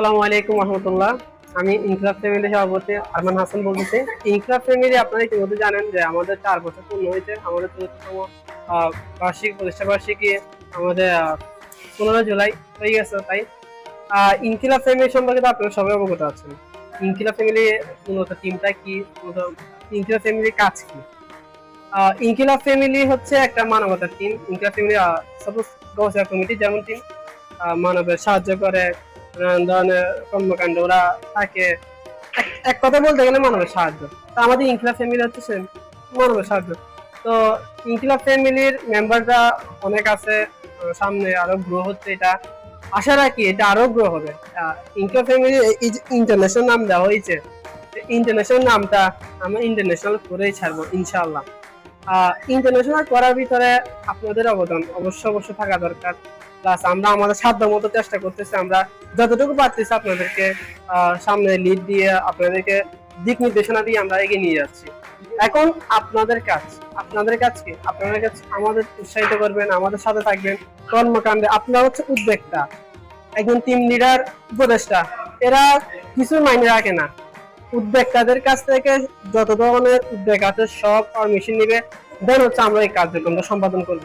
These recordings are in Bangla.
আসসালামু আলাইকুম রহমতুল্লাহ। আমি ইনকলাব ফ্যামিলি সভাপতি আরমান হাসান বলতেছি। ইনকলাব ফ্যামিলি আপনারা ইতিমধ্যে জানেন যে আমাদের চার বছর পূর্ণ হয়েছে। আমাদের চতুর্থতম বার্ষিক, প্রতিষ্ঠা বার্ষিকী আমাদের পনেরো জুলাই হয়ে গেছে তাই। ইনকিলাব ফ্যামিলি সম্পর্কে তো আপনারা সবাই অবগত আছেন। ইনকিলাব ফ্যামিলি মূলত টিমটা কি? মূলত ইনকিলাব ফ্যামিলির কাজ কি? ইনকিলাব ফ্যামিলি হচ্ছে একটা মানবতার team Inquilab family suppose committee যেমন টিম মানবের সাহায্য করে কর্মকাণ্ড ওরা থাকে এক- কথা বলতে গেলে মানবের সাহায্য। তো আমাদের ফ্যামিলি হচ্ছে same, মানবের সাহায্য। তো ফ্যামিলির মেম্বাররা অনেক আছে সামনে আরও গ্রো হচ্ছে এটা। আশা রাখি এটা আরও গ্রো হবে। ইনকিলাব ফ্যামিলি ইন্টারন্যাশনাল নাম দেওয়া হয়েছে ইন্টারন্যাশনাল নামটা আমরা ইন্টারন্যাশনাল করেই ছাড়বো ইনশাআল্লাহ। ইন্টারন্যাশনাল করার ভিতরে আপনাদের অবদান অবশ্য অবশ্য থাকা দরকার। প্লাস আমরা আমাদের সাধ্য মতো চেষ্টা করতেছি, আমরা যতটুকু পারতেছি আপনাদেরকে সামনে লিড দিয়ে আপনাদেরকে দিক নির্দেশনা দিয়ে আমরা এগিয়ে নিয়ে যাচ্ছি। এখন আপনাদের কাজ আপনাদের কাজ কি? আপনাদের কাছে আমাদের উৎসাহিত করবেন, আমাদের সাথে থাকবেন। কর্মকাণ্ডে আপনারা হচ্ছে উদ্যোক্তা, একজন টিম লিডার উপদেষ্টা। এরা কিছু মাইনে রাখে না। উদ্যোক্তাদের কাছ থেকে যত ধরনের উদ্যোগ আছে, সব পারমিশন নিবে। দেন হচ্ছে আমরা এই কার্যক্রমটা সম্পাদন করব।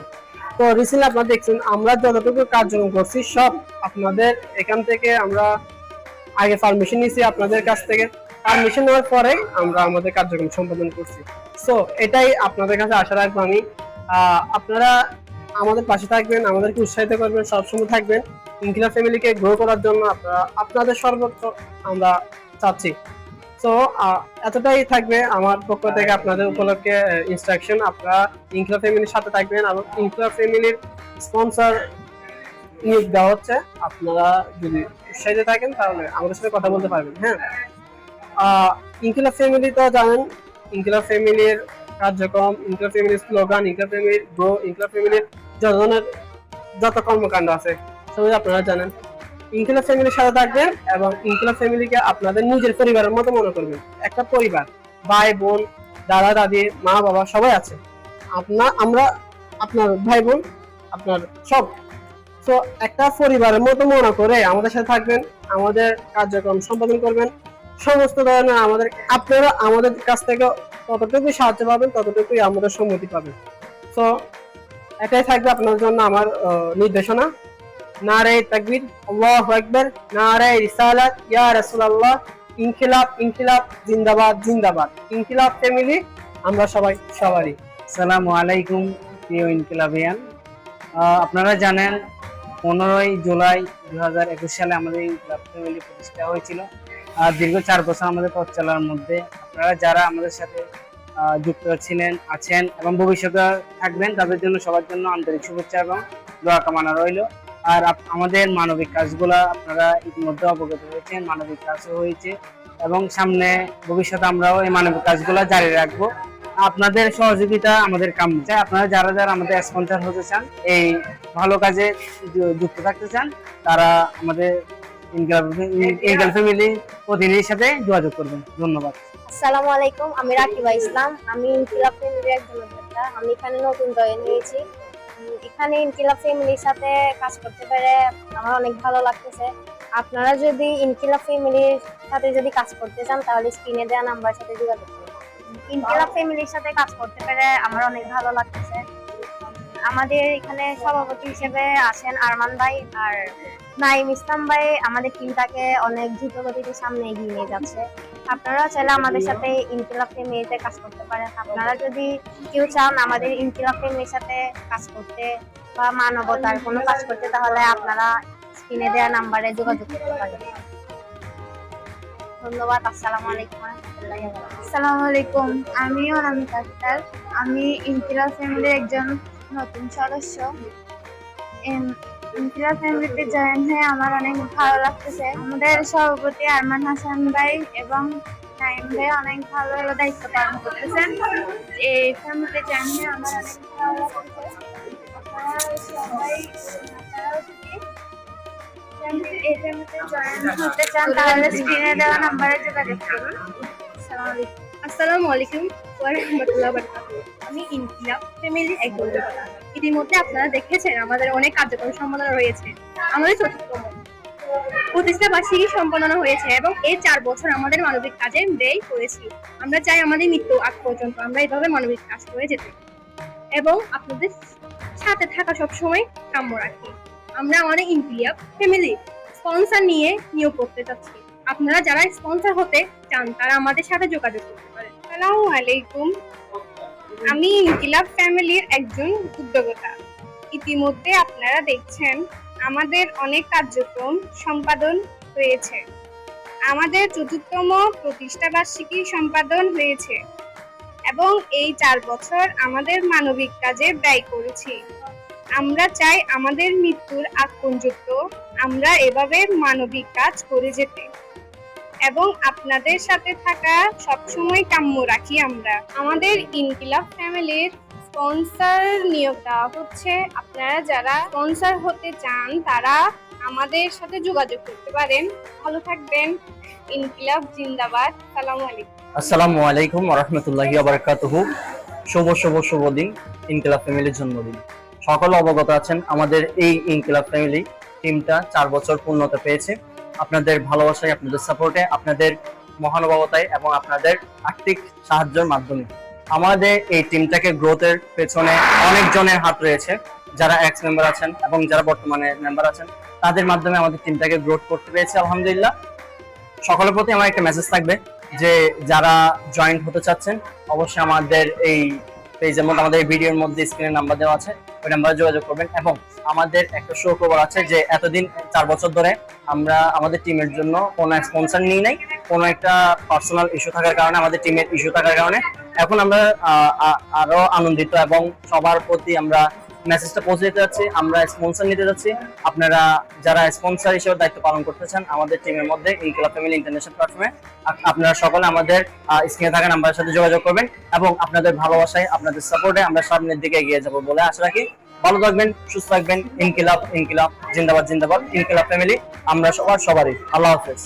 তো রিসেন্টলি আপনারা দেখছেন, আমরা যতটুকু কার্যক্রম করছি, সব আপনাদের এখান থেকে আমরা আগে পারমিশন নিয়েছি আপনাদের কাছ থেকে। পারমিশন নেওয়ার পরে আমরা আমাদের কার্যক্রম সম্পাদন করছি। সো এটাই আপনাদের কাছে আশা রাখব আমি। আপনারা আমাদের পাশে থাকবেন, আমাদেরকে উৎসাহিত করবেন, সবসময় থাকবেন। ইনকিলা ফ্যামিলিকে গ্রো করার জন্য আপনারা, আপনাদের সর্বোচ্চ আমরা চাচ্ছি। তো এতটাই থাকবে আমার পক্ষ থেকে আপনাদের উপলক্ষে ইনস্ট্রাকশন আপনারা ইনকিলা ফ্যামিলির সাথে থাকবেন এবং ইনকিলা ফ্যামিলির স্পন্সর নিয়োগ দেওয়া হচ্ছে। আপনারা যদি উৎসাহিত থাকেন তাহলে আমাদের সাথে কথা বলতে পারবেন হ্যাঁ? ইনকিলা ফ্যামিলি তো জানেন ইনকিলা ফ্যামিলির কার্যক্রম ইনকিলা ফ্যামিলির স্লোগান ইনকিলা ফ্যামিলির গ্রো ইনকিলা ফ্যামিলির যত ধরনের যত কর্মকাণ্ড আছে, সবাই আপনারা জানেন। ইনকিলা ফ্যামিলির সাথে থাকবেন এবং ইনকিলা ফ্যামিলিকে আপনাদের নিজের পরিবারের মতো মনে করবেন। একটা পরিবার, ভাই, বোন, দাদা, দাদি, মা, বাবা, সবাই আছে। আপনার আমরা আপনার ভাই, বোন, আপনার সব। তো একটা পরিবারের মতো মনে করে আমাদের সাথে থাকবেন, আমাদের কার্যক্রম সম্পাদন করবেন। সমস্ত ধরনের আমাদের আপনারা আমাদের কাছ থেকে ততটুকুই সাহায্য পাবেন, ততটুকুই আমাদের সম্মতি পাবেন। তো এটাই থাকবে আপনার জন্য আমার নির্দেশনা। নারে তাকবীর আল্লাহু আকবার নারে রিসালাত ইয়া রাসূলুল্লাহ ইনকিলাব ইনকিলাব জিন্দাবাদ জিন্দাবাদ ইনকিলাব ফ্যামিলি আমরা সবাই সবারই। সালামু আলাইকুম, প্রিয় ইনকিলাবিয়ান। আপনারা জানেন, পনেরোই জুলাই দুই হাজার একুশ সালে আমাদের ইনকিলাব ফ্যামিলি প্রতিষ্ঠা হয়েছিল। আর দীর্ঘ চার বছর আমাদের পথ চলার মধ্যে আপনারা যারা আমাদের সাথে যুক্ত ছিলেন, আছেন এবং ভবিষ্যতে থাকবেন, তাদের জন্য সবার জন্য আন্তরিক শুভেচ্ছা এবং দোয়া কামনা রইল। আর আমাদের মানবিক কাজগুলা আপনারা ইতিমধ্যে অবগত হয়েছেন, মানবিক কাজও হয়েছে এবং সামনে ভবিষ্যতে আমরাও এই মানবিক কাজগুলা জারি রাখব। আপনাদের সহযোগিতা আমাদের কাম্য। চাই আপনারা যারা যারা আমাদের স্পন্সর হতে চান, এই ভালো কাজে যুক্ত থাকতে চান, তারা আমাদের আমি রাকিবা আমি আমি এখানে নতুন জয়েন হয়েছি। এখানে ইনকিলাব ফ্যামিলির সাথে কাজ করতে পেরে আমার অনেক ভালো লাগতেছে। আপনারা যদি ইনকিলাব ফ্যামিলির সাথে যদি কাজ করতে চান, তাহলে স্ক্রিনে দেওয়া নাম্বার সাথে যোগাযোগ করুন। ইনকিলাব ফ্যামিলির সাথে কাজ করতে পেরে আমার অনেক ভালো লাগতেছে। আমাদের এখানে সভাপতি হিসেবে আছেন আরমান ভাই আর নাইম ইসলাম ভাই আমাদের টিমটাকে অনেক দ্রুত গতিতে সামনে এগিয়ে নিয়ে যাচ্ছে। আপনারা চাইলে আমাদের সাথে ইনকিলাব ফ্যামিলিতে কাজ করতে পারেন। আপনারা যদি কেউ চান আমাদের ইনকিলাব ফ্যামিলির সাথে কাজ করতে বা মানবতার কোনো কাজ করতে তাহলে আপনারা স্ক্রিনে দেওয়া নাম্বারে যোগাযোগ করতে পারেন। ধন্যবাদ আসসালামু আলাইকুম আসসালামু আলাইকুম আমি অনামিকা আক্তার। আমি ইনকিলা ফ্যামিলির একজন নতুন সদস্য। ইনকিলা ফ্যামিলিতে জয়েন হয়ে আমার অনেক ভালো লাগতেছে। আমাদের সভাপতি আরমান হাসান ভাই এবং নাইম ভাই অনেক ভালো ভালো দায়িত্ব পালন করতেছেন। এই ফ্যামিলিতে জয়েন হয়ে আমার অনেক নাম্বারে আমি ইনকিলাব ফ্যামিলি এক বন্ধুবান্ধব ইতিমধ্যে আপনারা দেখেছেন আমাদের অনেক কার্যক্রম সম্পাদনা রয়েছে। আমাদের চতুর্থ প্রতিষ্ঠা বার্ষিকী সম্পন্ন হয়েছে এবং এই চার বছর আমাদের মানবিক কাজে ব্যয় করেছি। আমরা চাই আমাদের মৃত্যু আগ পর্যন্ত আমরা এইভাবে মানবিক কাজ করে যেতে এবং আপনাদের সাথে থাকা সবসময় কাম্য রাখি। আমরা আমাদের ইনক্লিয়াব ফ্যামিলি স্পন্সর নিয়ে নিয়োগ করতে চাচ্ছি। আপনারা যারা স্পন্সর হতে চান, তারা আমাদের সাথে যোগাযোগ করতে পারেন। আসসালামু আলাইকুম। আমি ইনকিলাব ফ্যামিলির একজন উদ্যোক্তা। ইতিমধ্যে আপনারা দেখছেন, আমাদের অনেক কার্যক্রম সম্পাদন হয়েছে। আমাদের চতুর্থতম প্রতিষ্ঠাবার্ষিকী সম্পাদন হয়েছে এবং এই চার বছর আমাদের মানবিক কাজে ব্যয় করেছি। আমরা চাই আমাদের মৃত্যুর আগ পর্যন্ত আমরা এভাবে মানবিক কাজ করে যেতে। এবং আপনাদের সাথে থাকা সবসময় কাম্য রাখি আমরা। আমাদের ইনকিলাব ফ্যামিলির স্পন্সর নিয়োগ দেওয়া হচ্ছে। আপনারা যারা স্পন্সর হতে চান, তারা আমাদের সাথে যোগাযোগ করতে পারেন। ভালো থাকবেন। ইনকিলাব জিন্দাবাদ। সালাম আলাইকুম। আসসালামু আলাইকুম রহমতুল্লাহি আবরকাতুহু শুভ শুভ শুভ দিন। ইনকিলাব ফ্যামিলির জন্মদিন। সকলে অবগত আছেন, আমাদের এই ইনকিলাব ফ্যামিলি টিমটা চার বছর পূর্ণতা পেয়েছে। আপনাদের ভালোবাসায়, আপনাদের সাপোর্টে আপনাদের মহানুভবতায় এবং আপনাদের আর্থিক সাহায্যের মাধ্যমে। আমাদের এই টিমটাকে গ্রোথের পেছনে অনেকজনের হাত রয়েছে, যারা এক্স মেম্বার আছেন এবং যারা বর্তমানে মেম্বার আছেন, তাদের মাধ্যমে আমাদের টিমটাকে গ্রোথ করতে পেরেছে, আলহামদুলিল্লাহ। সকলের প্রতি আমার একটা মেসেজ থাকবে যে, যারা জয়েন্ট হতে চাচ্ছেন, অবশ্যই আমাদের এই পেজের মধ্যে, আমাদের ভিডিওর মধ্যে স্ক্রিনে নাম্বার দেওয়া আছে, ওই নাম্বারে যোগাযোগ করবেন। এবং আমাদের একটা শো সুখবর আছে যে, এতদিন, চার বছর ধরে আমরা আমাদের টিমের জন্য কোনো স্পন্সার নিই নাই, কোনো একটা পার্সোনাল ইস্যু থাকার কারণে, আমাদের টিমের ইস্যু থাকার কারণে। এখন আমরা আরও আনন্দিত এবং সবার প্রতি আমরা মেসেজটা পৌঁছে দিতে যাচ্ছি, আমরা স্পন্সর নিতে যাচ্ছি। আপনারা যারা স্পন্সর হিসেবে দায়িত্ব পালন করতে চান, আমাদের টিমের মধ্যে ইনকিলাব ফ্যামিলি ইন্টারন্যাশনাল প্ল্যাটফর্মে আপনারা সকলে আমাদের স্ক্রিনে থাকা নাম্বারের সাথে যোগাযোগ করবেন এবং আপনাদের ভালোবাসায়, আপনাদের সাপোর্টে আমরা সামনের দিকে এগিয়ে যাব বলে আশা রাখি। ভালো থাকবেন, সুস্থ থাকবেন। ইনকিলাব ইনকিলাব জিন্দাবাদ জিন্দাবাদ। ইনকিলাব ফ্যামিলি আমরা সবার, সবারই। আল্লাহ হাফেজ।